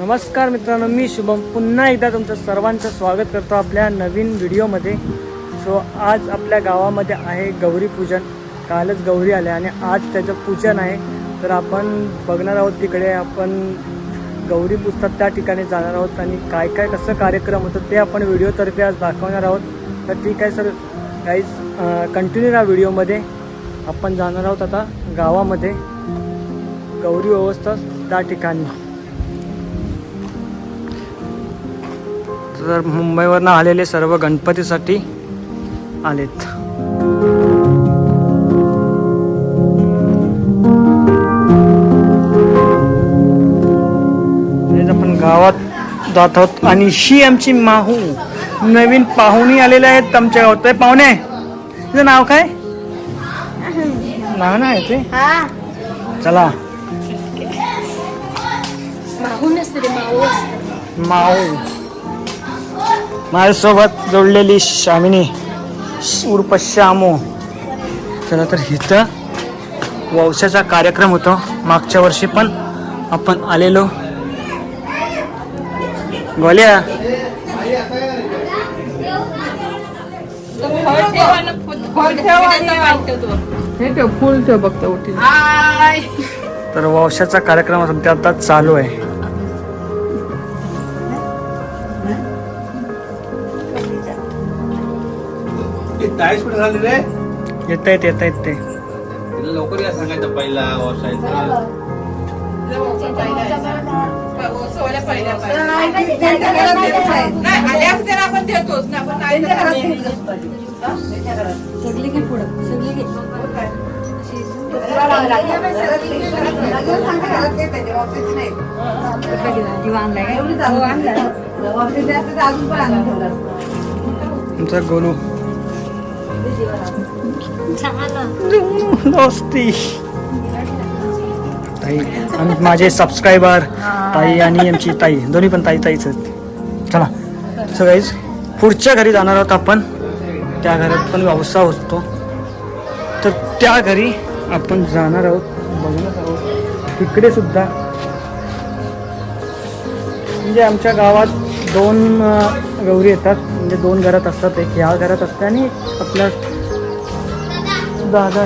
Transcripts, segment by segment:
नमस्कार मित्रांनो मी शुभम. पुन्हा एकदा तुमचं सर्वांचं स्वागत करतो आपल्या नवीन व्हिडिओमध्ये. सो आज आपल्या गावामध्ये आहे गौरी पूजन. कालच गौरी आल्या आणि आज त्याचं पूजन आहे. तर आपण बघणार आहोत तिकडे आपण गौरी पुजतात त्या ठिकाणी जाणार आहोत आणि काय काय कसं कार्यक्रम होतं ते आपण व्हिडिओतर्फे आज दाखवणार आहोत. तर ठीक आहे सर. काहीच कंटिन्यू राहा व्हिडिओमध्ये. आपण जाणार आहोत आता गावामध्ये. गौरी व्यवस्था त्या ठिकाणी. तर मुंबईवरनं आलेले सर्व गणपतीसाठी आलेत. आपण गावात जात आहोत आणि ही आमची माहू नवीन पाहुणी आलेले आहेत आमच्या गावात. पाहुणे तुझं नाव काय? नाव नाही ते? चला. माहू माऊ माझ्यासोबत जोडलेली शामिनी उर्फ श्यामो. चला तर इथं वंशाचा कार्यक्रम होतो. मागच्या वर्षी पण आपण आलेलो. गोल्या हे तर वंशाचा कार्यक्रम सध्या आता चालू आहे. टाईस कुठे झाली रे येत आहेत येत आहेत ते तिला लवकर या सांगायचं पहिला वर्षाचा आपण देतोच ना आपण नाही आमचा गोलू दोस्ती ताई आणि माझे सबस्क्रायबर ताई आणि आमची ताई दोन्ही पण ताई ताईच आहेत. चला सो गाईज पुढच्या घरी जाणार आहोत आपण. त्या घरात पण व्यवसाय होतो. तर त्या घरी आपण जाणार आहोत बघणार आहोत. तिकडे सुद्धा. म्हणजे आमच्या गावात दोन गौरी येतात. म्हणजे दोन घरात असतात एक. ह्या घरात असते आणि आपल्या दादा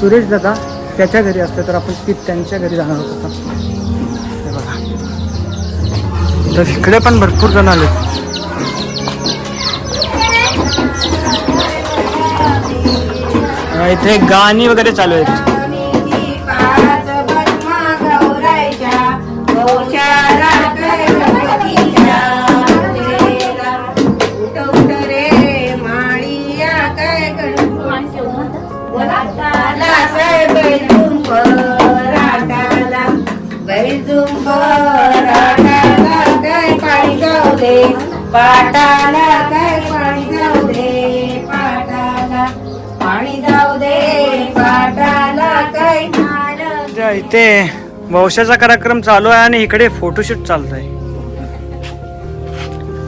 सुरेश दादा त्याच्या घरी असते. तर आपण ती त्यांच्या घरी जाणार आहोत बघा. तर इकडे पण भरपूर जण आले इथे गाणी वगैरे चालू आहेत. पाटाला काय पाणी जाऊ दे पाटाला पाणी जाऊ दे. पाटाला काय त्या इथे वंशाचा कार्यक्रम चालू आहे आणि इकडे फोटोशूट चालत आहे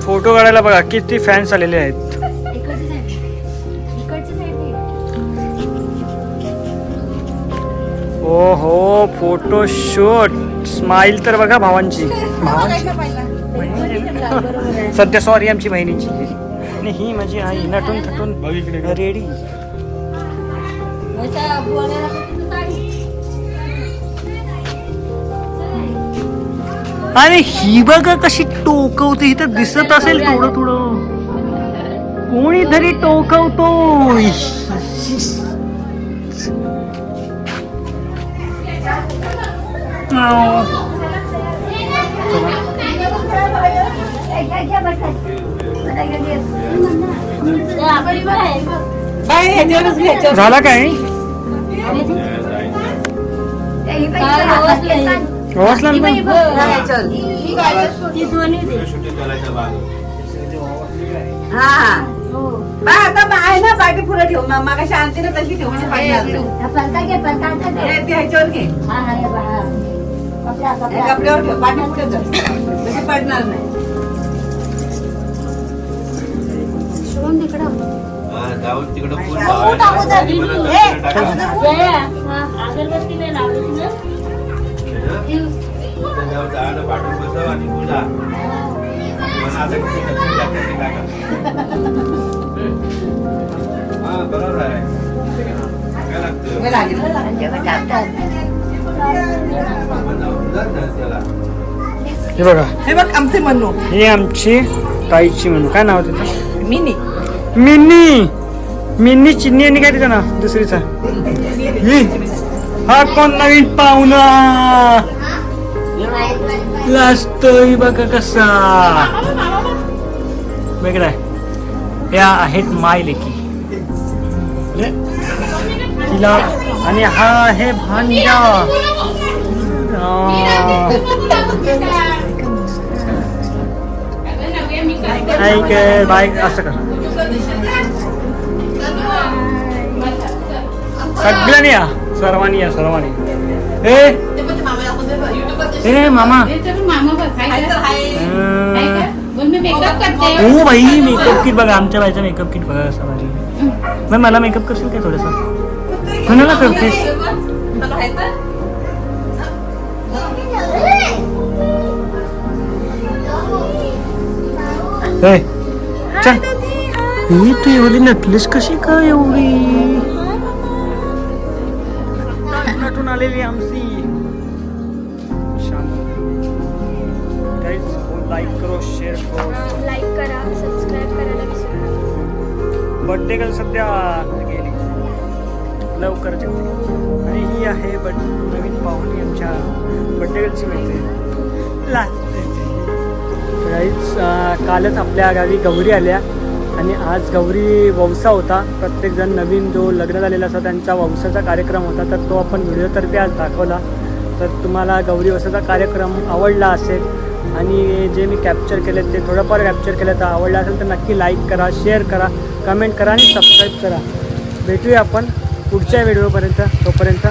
फोटो काढायला बघा किती फॅन्स आलेले आहेत. ओ हो फोटोशूट स्माइल तर बघा भावांची. सध्या सॉरी आमची बहिणीची आणि ही माझी आई नटून थटून रेडी. आणि ही बघा कशी टोकवते ही तर दिसत असेल थोडं थोडं. कोणीतरी टोकवतो झाला काय? ओवासला बा आता आहे ना बाकी पुढे ठेव मागा शांतीने तशी ठेवून पाहिजे ह्याच्यावर घे हे. कपड्यावर ठेव पाठी पुढे कर तशी पडणार नाही. हा, जाऊन तिकडं फुल हो. अगरबत्ती नाही लावली हे? झाड पाठवून बसव आणि पूजा पण? हा? बरोबर आहे. काय लागतं? हे बघा. हे बघ आमचे म्हणू ही आमची ताईची म्हणू काय नाव तिचं मिनी. मिनी. मिनी चिन्नी आणि काय तिचं नाव? दुसरीचा. ही. हा कोण नवीन पाहुणा? लाजतोय बघा कसा. वेगळा आहे. या आहेत माय लेकी. तिला आणि हा आहे भांजा आ. ऐक बाय असं कर सगळ्यांनी या सर्वांनी या सर्वांनी. ए! ए मामा. हो बाई मेकअप किट बघा आमच्या बाईचा मेकअप किट बघा कसा भारी. मग मला मेकअप करशील काय थोडंसं? कोणाला करतेस ही तू एवढी नटलीस कशी का एवढी? नटून आलेली आमची. लाईक करो शेअर करो. लाईक करा सबस्क्राईब करायला विसरू नका. बर्थडे गर्ल सध्या गेली. लवकरच येते आणि ही आहे बट नवीन पाहुणी आमच्या बर्थडे गर्लची मैत्रीण. गाईच कालच आपल्या गावी गौरी आल्या आणि आज गौरी वंसा होता. प्रत्येकजण नवीन जो लग्न झालेला असा त्यांचा वंसाचा कार्यक्रम होता. तर तो आपण व्हिडिओतर्फे आज दाखवला. तर तुम्हाला गौरी वसाचा कार्यक्रम आवडला असेल आणि जे मी कॅप्चर केले ते थोडंफार कॅप्चर केलं तर आवडलं असेल तर नक्की लाईक करा शेअर करा कमेंट करा आणि सबस्क्राईब करा. भेटूया आपण पुढच्या व्हिडिओपर्यंत तोपर्यंत